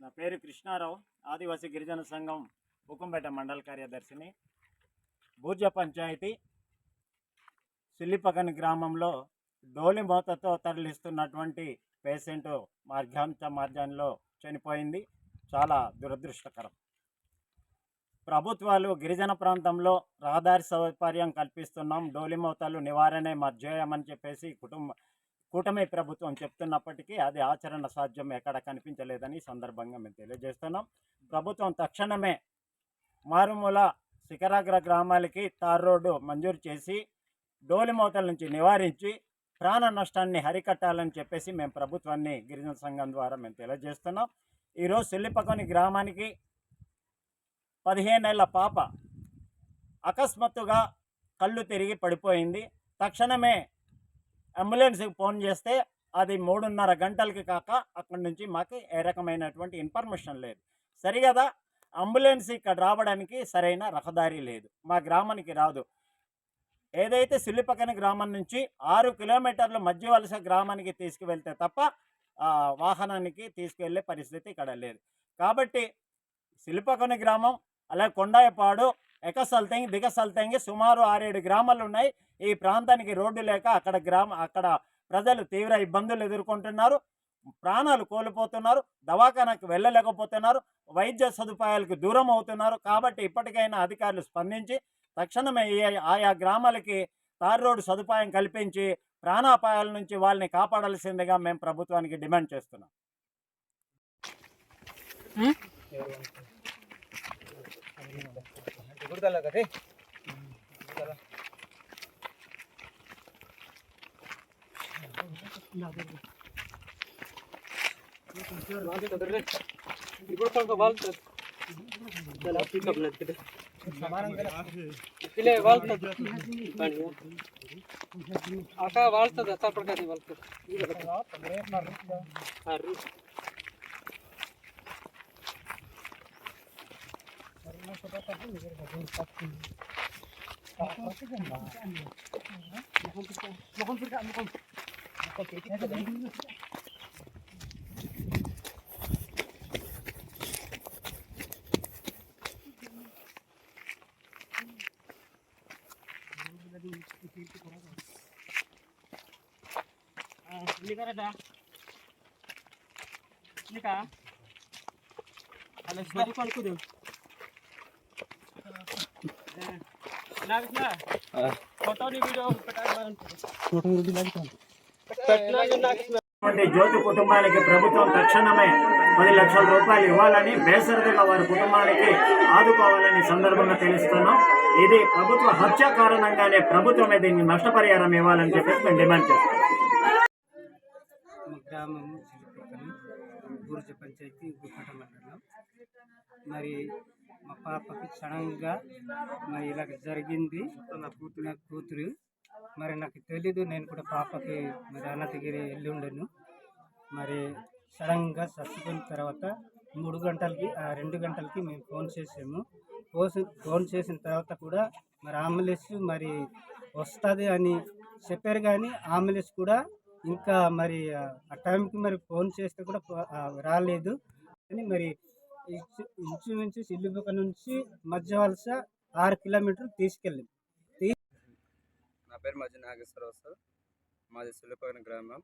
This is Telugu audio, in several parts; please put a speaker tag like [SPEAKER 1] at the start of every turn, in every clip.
[SPEAKER 1] నా పేరు కృష్ణారావు ఆదివాసీ గిరిజన సంఘం బుకంపేట మండల కార్యదర్శిని. భూజ పంచాయతీ సిల్లిపకని గ్రామంలో డోలి మోతతో తరలిస్తున్నటువంటి పేషెంట్ మార్గాంచ మార్గంలో చనిపోయింది. చాలా దురదృష్టకరం. ప్రభుత్వాలు గిరిజన ప్రాంతంలో రహదారి సౌకర్యం కల్పిస్తున్నాం డోలిమోతలు నివారణే మధ్యేయమని చెప్పేసి కుటుంబ కూటమి ప్రభుత్వం చెప్తున్నప్పటికీ అది ఆచరణ సాధ్యం ఎక్కడ కనిపించలేదని ఈ సందర్భంగా మేము తెలియజేస్తున్నాం. ప్రభుత్వం తక్షణమే మారుమూల శిఖరాగ్ర గ్రామాలకి తార్ రోడ్డు మంజూరు చేసి డోలిమూతల నుంచి నివారించి ప్రాణ నష్టాన్ని హరికట్టాలని చెప్పేసి మేము ప్రభుత్వాన్ని గిరిజన సంఘం ద్వారా మేము తెలియజేస్తున్నాం. ఈరోజు సిల్లిపకొని గ్రామానికి పదిహేనేళ్ళ పాప అకస్మాత్తుగా కళ్ళు తిరిగి పడిపోయింది. తక్షణమే అంబులెన్స్కి ఫోన్ చేస్తే అది మూడున్నర గంటలకి కాక అక్కడి నుంచి మాకు ఏ రకమైనటువంటి ఇన్ఫర్మేషన్ లేదు. సరిగదా అంబులెన్స్ ఇక్కడ రావడానికి సరైన రహదారి లేదు. మా గ్రామానికి రాదు. ఏదైతే సిల్లిపక్కన గ్రామం నుంచి ఆరు కిలోమీటర్లు మధ్య వలస గ్రామానికి తీసుకువెళ్తే తప్ప ఆ, వాహనానికి తీసుకువెళ్ళే పరిస్థితి ఇక్కడ లేదు. కాబట్టి సిల్లిపకొని గ్రామం అలాగే కొండాయపాడు ఎకసల్తంగి దిగసల్తంగి సుమారు ఆరేడు గ్రామాలు ఉన్నాయి. ఈ ప్రాంతానికి రోడ్డు లేక అక్కడ గ్రామ అక్కడ ప్రజలు తీవ్ర ఇబ్బందులు ఎదుర్కొంటున్నారు. ప్రాణాలు కోల్పోతున్నారు. దవాఖానకు వెళ్ళలేకపోతున్నారు. వైద్య సదుపాయాలకు దూరం అవుతున్నారు. కాబట్టి ఇప్పటికైనా అధికారులు స్పందించి తక్షణమే ఆయా గ్రామాలకి తారు రోడ్డు సదుపాయం కల్పించి ప్రాణాపాయాల నుంచి వాళ్ళని కాపాడాల్సిందిగా మేము ప్రభుత్వానికి డిమాండ్ చేస్తున్నాం.
[SPEAKER 2] ಇಲ್ಲೇ ವಾಳ್ತದ ಅಕ್ಕ ವಾಳ್ತದ ತಪ್ಪಡ್ಕದಿ ವಾಳ್ತದ ಹಾಂ ರೀ Ini kan ada. Ini kan. Ada sesuatu kan
[SPEAKER 1] kudu. జ్యోతి కుటుంబానికి ప్రభుత్వం తక్షణమే పది లక్షల రూపాయలు ఇవ్వాలని బేసరదిగా వారి కుటుంబానికి ఆదుకోవాలని సందర్భంగా తెలుస్తున్నాం. ఇది ప్రభుత్వ హత్య కారణంగానే ప్రభుత్వమే దీన్ని నష్టపరిహారం ఇవ్వాలని చెప్పేసి మేము డిమాండ్ చేస్తున్నాం.
[SPEAKER 2] మా పంచాయతీ గుప్పట మండలం. మరి సడన్గా మరి ఇలా జరిగింది. నా కూతురు నా కూతురు. మరి నాకు తెలీదు నేను కూడా పాపకి మరి అన్నతగిరి వెళ్ళి ఉండను. మరి సడన్గా చచ్చిపోయిన తర్వాత మూడు గంటలకి ఆ రెండు గంటలకి మేము ఫోన్ చేసాము. ఫోన్ ఫోన్ చేసిన తర్వాత కూడా మరి అంబులెన్స్ మరి వస్తుంది అని చెప్పారు కానీ అంబులెన్స్ కూడా ఇంకా మరి ఆ టైంకి మరి ఫోన్ చేస్తే కూడా రాలేదు. అని మరి ఇంచుమించు సిల్లుబుక నుంచి మధ్య వలస ఆరు కిలోమీటర్లు తీసుకెళ్ళింది.
[SPEAKER 3] నా పేరు మధ్య నాగేశ్వరరావు సార్. మాది సిల్లుపక్కన గ్రామం.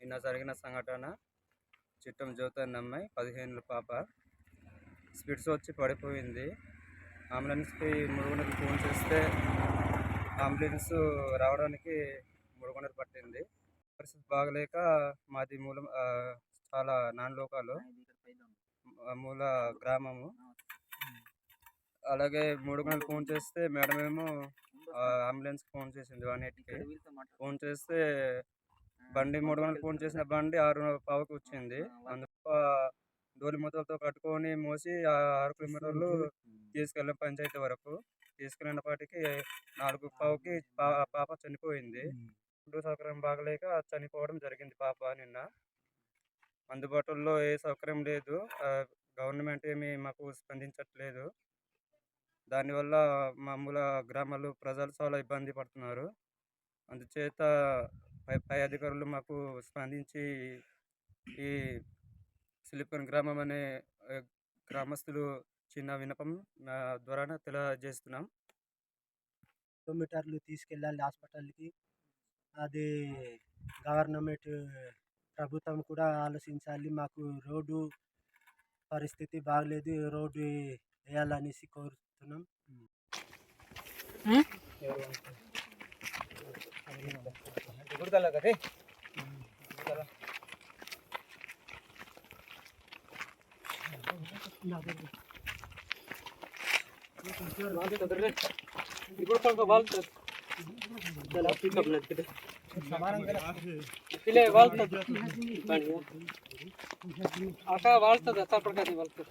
[SPEAKER 3] నిన్న జరిగిన సంఘటన చిట్టం జ్యోతి అమ్మాయి పదిహేనుల పాప. స్పిడ్స్ వచ్చి పడిపోయింది. అంబులెన్స్కి మురుగునీరు ఫోన్ చేస్తే అంబులెన్స్ రావడానికి మురుగునీరు పట్టింది. పరిస్థితి బాగలేక మాది మూలం చాలా నాన్లోకాలు మూల గ్రామము. అలాగే మూడు గంటలు ఫోన్ చేస్తే మేడం ఏమో అంబులెన్స్ ఫోన్ చేసింది వన్ ఎయిట్కి. ఫోన్ చేస్తే బండి మూడు గంటలకు ఫోన్ చేసిన బండి ఆరు పావుకి వచ్చింది. అందుకు డోలి మూతలతో కట్టుకొని మోసి ఆరు కిలోమీటర్లు తీసుకెళ్ళాం పంచాయతీ వరకు. తీసుకెళ్ళినప్పటికి నాలుగు పావుకి పా- పాప చనిపోయింది. ఫుడ్ సౌకర్యం బాగలేక చనిపోవడం జరిగింది పాప నిన్న. అందుబాటులో ఏ సౌకర్యం లేదు. గవర్నమెంట్ ఏమీ మాకు స్పందించట్లేదు. దానివల్ల మామూల గ్రామాలు ప్రజలు చాలా ఇబ్బంది పడుతున్నారు. అందుచేత పై పై అధికారులు మాకు స్పందించి ఈ సిలిపన్ గ్రామం అనే గ్రామస్తులు చిన్న వినపం ద్వారా తెలియజేస్తున్నాం.
[SPEAKER 4] కిలోమీటర్లు తీసుకెళ్ళాలి హాస్పిటల్కి. అది గవర్నమెంట్ ప్రభుత్వం కూడా ఆలోచించాలి. మాకు రోడ్డు పరిస్థితి బాగలేదు రోడ్డు వేయాలనేసి కోరుతున్నాం
[SPEAKER 5] పిల్లే వాళ్ళు ಆಕ ವಾಳ್ತದ ಅತ್ತ ಪ್ರಕಾರ ವಾಳ್ತದ